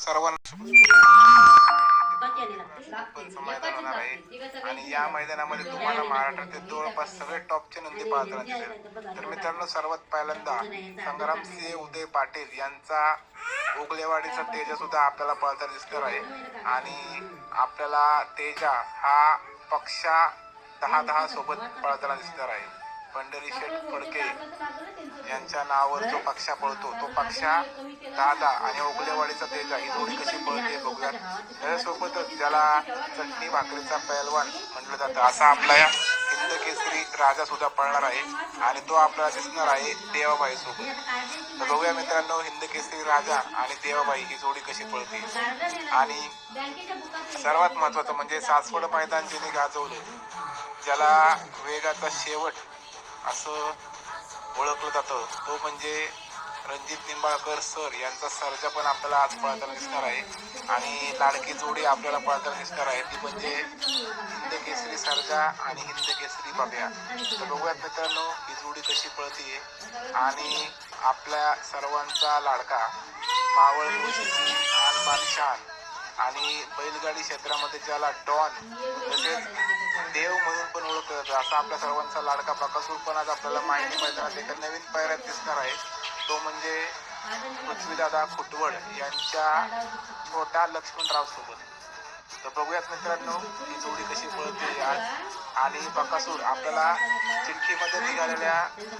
सर्वांना मैदान होणार आहे आणि या मैदानामध्ये तुम्हाला महाराष्ट्रातील जवळपास सगळे टॉपचे नंदी पाहताना दिसेल. तर मित्रांनो सर्वात पहिल्यांदा संग्राम सिंह उदय पाटील यांचा उगलेवाडीचा तेजा सुद्धा आपल्याला पळताना दिसणार आहे. आणि आपल्याला तेजा हा पक्षा दहा दहा सोबत पळताना दिसणार आहे. पंढरी शेठ फडके यांच्या नावावर जो पक्षा पळतो तो पक्षा दादा आणि ओगलेवाडीचा तेजा ही जोडी कशी पळते बघूयात त्याच्यासोबतच ज्याला चटणी भाकरीचा पैलवान म्हटलं जातं. असा आपला या हिंद केसरी राजा सुद्धा पळणार आहे. आणि तो आपल्याला दिसणार आहे देवाबाई सोबत. तर बघूया मित्रांनो हिंद केसरी राजा आणि देवाबाई ही जोडी कशी पळते. आणि सर्वात महत्वाचं म्हणजे सासवड मैदान जिने गाजवलं ज्याला वेगाचा शेवट असं ओळखलं जातं. तो म्हणजे रणजित निंबाळकर सर यांचा सर्जा पण आपल्याला आज पळताना दिसणार आहे आणि लाडकी जोडी आपल्याला पळताना दिसणार आहे ती म्हणजे हिंद केसरी सर्जा आणि हिंद केसरी बाब्या. तर बघूयात मित्रांनो ही जोडी कशी पळतीये. आणि आपल्या सर्वांचा लाडका मावळ मुळशीची आन बान शान आणि बैलगाडी क्षेत्रामध्ये ज्याला डॉन तसेच देव म्हणून पण ओळखलं जातं असा आपल्या सर्वांचा लाडका प्रकाशूर पण आज आपल्याला माहिती मैदानात एका नवीन पायऱ्यात दिसणार आहे. तो म्हणजे पृथ्वीदादा खुटवड यांच्या छोटा लक्ष्मणराव सोबत. तर बघूयात मित्रांनो ही जोडी कशी पळते आज. आणि बकासूर आपल्याला चिठ्ठीमध्ये निघालेल्या